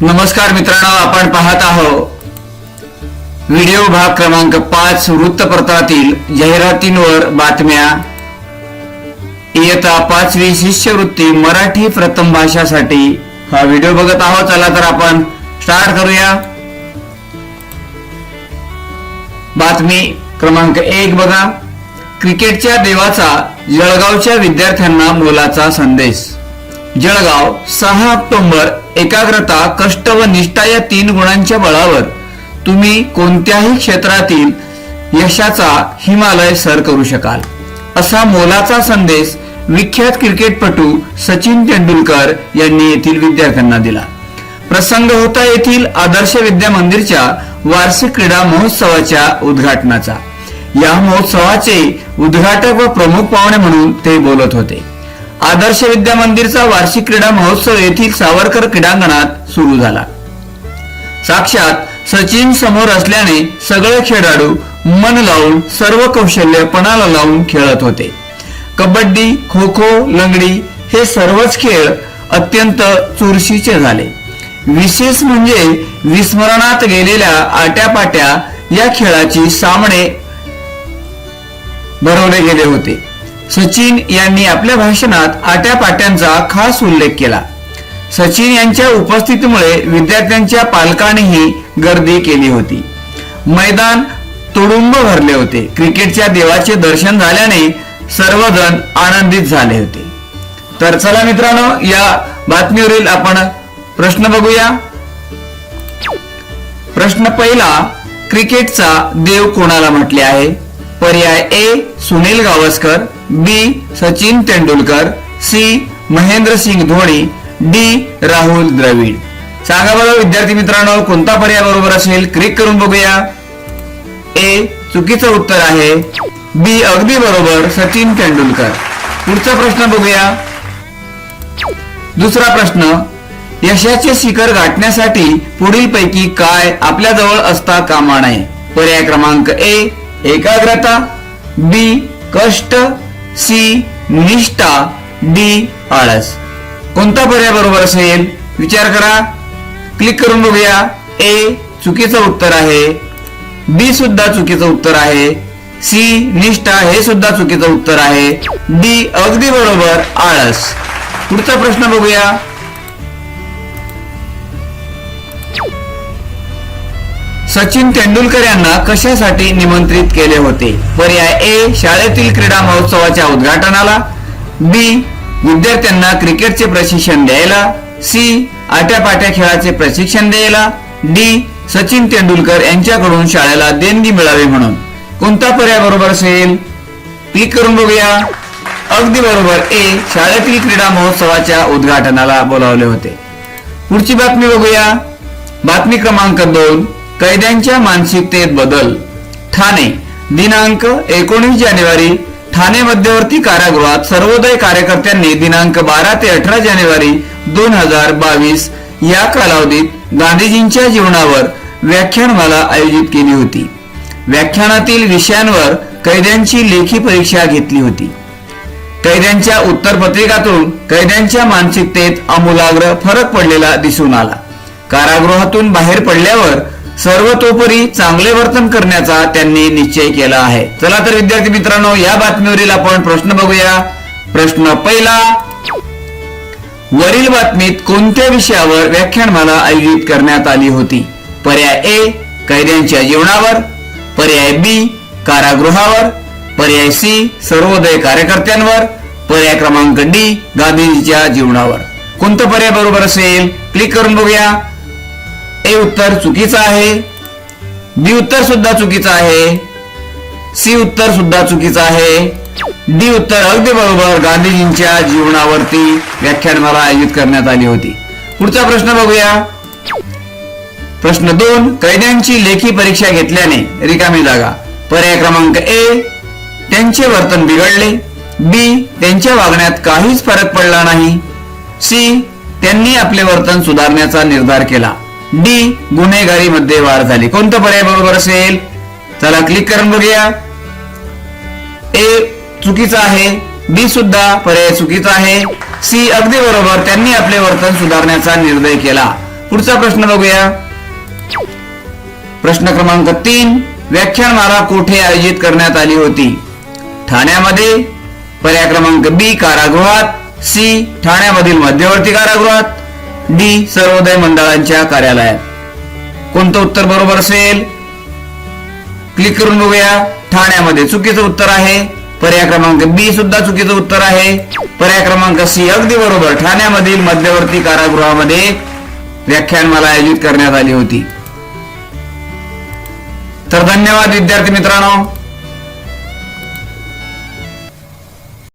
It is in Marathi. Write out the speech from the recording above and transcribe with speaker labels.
Speaker 1: नमस्कार मित्रांनो आपण पाहत आहोत व्हिडिओ भाग क्रमांक पाच वृत्तपत्रातील जाहिरातींवर बातम्या. इयत्ता पाचवी शिष्यवृत्ती मराठी प्रथम भाषासाठी हा व्हिडिओ बघत आहोत चला तर आपण स्टार्ट करूया. बातमी क्रमांक एक बघा. क्रिकेटच्या देवाचा जळगावच्या विद्यार्थ्यांना मोलाचा संदेश. जळगाव सहा ऑक्टोबर एकाग्रता कष्ट व निष्ठा या तीन गुणांच्या बळावर तुम्ही कोणत्याही क्षेत्रातील यशाचा हिमालय सर करू शकाल. असा मोलाचा संदेश विख्यात क्रिकेटपटू सचिन तेंडुलकर यांनी येथील विद्यार्थ्यांना दिला. प्रसंग होता येथील आदर्श विद्या मंदिरच्या वार्षिक क्रीडा महोत्सवाच्या उद्घाटनाचा. या महोत्सवाचे उद्घाटक व प्रमुख पाहुणे म्हणून ते बोलत होते. आदर्श विद्या मंदिरचा वार्षिक क्रीडा महोत्सव येथील सावरकर क्रीडांगणात सुरू झाला. साक्षात सचिन समोर असल्याने सगळे खेळाडू मन लावून सर्व कौशल्य पणाला लावून खेळत होते. कबड्डी खो खो लंगडी हे सर्वच खेळ अत्यंत चुरशीचे झाले. विशेष म्हणजे विस्मरणात गेलेल्या आट्यापाट्या या खेळाची सामने भरवले गेले होते. सचिन यांनी आपल्या भाषणात आट्यापाट्यांचा खास उल्लेख केला. सचिन यांच्या उपस्थितीमुळे विद्यार्थ्यांच्या पालकांनीही गर्दी केली होती. मैदान तुडुंब भरले होते. क्रिकेटच्या देवाचे दर्शन झाल्याने सर्वजण आनंदित झाले होते. तर चला मित्रांनो या बातमीवरील आपण प्रश्न बघूया. प्रश्न पहिला क्रिकेटचा देव कोणाला म्हटले आहे? पर्याय A Sunil Gavaskar. B Sachin Tendulkar C Mahendra Singh Dhoni D Rahul Dravid. सांगा बरं विद्यार्थी मित्रांनो कोणता पर्याय बरोबर असेल? क्लिक करून बघूया. ए चुकीचं उत्तर आहे. बी अगदी बरोबर सचिन तेंडुलकर. पुढचा प्रश्न बघूया. दुसरा प्रश्न यशाचे शिखर गाठण्यासाठी पुढील पैकी काय आपल्या जवळ असता कामा नये? पर्याय क्रमांक ए एकाग्रता बी कष्ट सी निष्ठा डी आळस. कोणता पर्याय बरोबर असेल? विचार करा. क्लिक करून बघूया. ए चुकीचं उत्तर आहे. बी सुद्धा चुकीचं उत्तर आहे. सी निष्ठा हे सुद्धा चुकीचं उत्तर आहे. डी अगदी बरोबर आळस. पुढचा प्रश्न बघूया. सचिन तेंडुलकर यांना कशासाठी निमंत्रित केले होते? पर्याय ए शाळेतील क्रीडा महोत्सवाच्या उद्घाटनाला. बी विद्यार्थ्यांना क्रिकेटचे प्रशिक्षण द्यायला. सी आट्यापाट्या खेळाचे प्रशिक्षण द्यायला. डी सचिन तेंडुलकर यांच्याकडून शाळेला देणगी मिळावी म्हणून. कोणता पर्याय बरोबर असेल? क्लिक करून बघूया. अगदी बरोबर. ए शाळेतील क्रीडा महोत्सवाच्या उद्घाटनाला बोलावले होते. पुढची बातमी बघूया. बातमी क्रमांक दोन. कैद्यांच्या मानसिकतेत बदल. ठाणे दिनांक एकोणीस जानेवारी ठाणे मध्यवर्ती कारागृहात सर्वोदय कार्यकर्त्यांनी दिनांक बारा ते अठरा जानेवारी दोन हजार बावीस या कालावधीत गांधीजींच्या जीवनावर व्याख्यानमाला आयोजित केली होती. व्याख्यानातील विषयांवर कैद्यांची लेखी परीक्षा घेतली होती. कैद्यांच्या उत्तरपत्रिकातून कैद्यांच्या मानसिकतेत आमूलाग्र फरक पडलेला दिसून आला. कारागृहातून बाहेर पडल्यावर सर्वतोपरी चांगले वर्तन करण्याचा त्यांनी निश्चय केला आहे. चला तर विद्यार्थी मित्रांनो या बातमीवरील आपण प्रश्न बघूया. प्रश्न पहिला वरील बातमीत कोणत्या विषयावर व्याख्यानमाला आयोजित करण्यात आली होती? पर्याय ए कैद्यांच्या जीवनावर. पर्याय बी कारागृहावर. पर्याय सी सर्वोदय कार्यकर्त्यांवर. पर्याय क्रमांक डी गांधीजीच्या जीवनावर. कोणतं पर्याय बरोबर असेल? क्लिक करून बघूया. ए उत्तर चुकीचं आहे. बी उत्तर सुद्धा चुकीचं आहे. सी उत्तर सुद्धा चुकीचं आहे. डी उत्तर अगदी बरोबर गांधीजींच्या जीवनावरती व्याख्यानमाला आयोजित करण्यात आली होती. पुढचा प्रश्न बघूया. प्रश्न दोन कैद्यांची लेखी परीक्षा घेतल्याने रिकामी जागा. पर्याय क्रमांक ए त्यांचे वर्तन बिघडले. बी त्यांच्या वागण्यात काहीच फरक पडला नाही. सी त्यांनी आपले वर्तन सुधारण्याचा निर्धार केला. डी गुन्हेगारीमध्ये वाढ झाली. कोणतं पर्याय बरोबर असेल? चला क्लिक करून बघूया. ए चुकीचा आहे. बी सुद्धा पर्याय चुकीचा आहे. सी अगदी बरोबर. त्यांनी आपले वर्तन सुधारण्याचा निर्णय केला. पुढचा प्रश्न बघूया. प्रश्न क्रमांक तीन व्याख्यानमाला कोठे आयोजित करण्यात आली होती? ठाण्यामध्ये. पर्याय क्रमांक बी कारागृहात. सी ठाण्यामधील मध्यवर्ती कारागृहात. डी सर्वोदय मंडळांच्या कार्यालयात. कोणतं उत्तर बरोबर असेल? क्लिक करून बघूया. ठाण्यामध्ये चुकीचं उत्तर आहे. पर्याय क्रमांक बी सुद्धा चुकीचं उत्तर आहे. पर्याय क्रमांक सी अगदी बरोबर. ठाण्यामधील मध्यवर्ती कारागृहामध्ये व्याख्यानमाला आयोजित करण्यात आली होती. तर धन्यवाद विद्यार्थी मित्रांनो.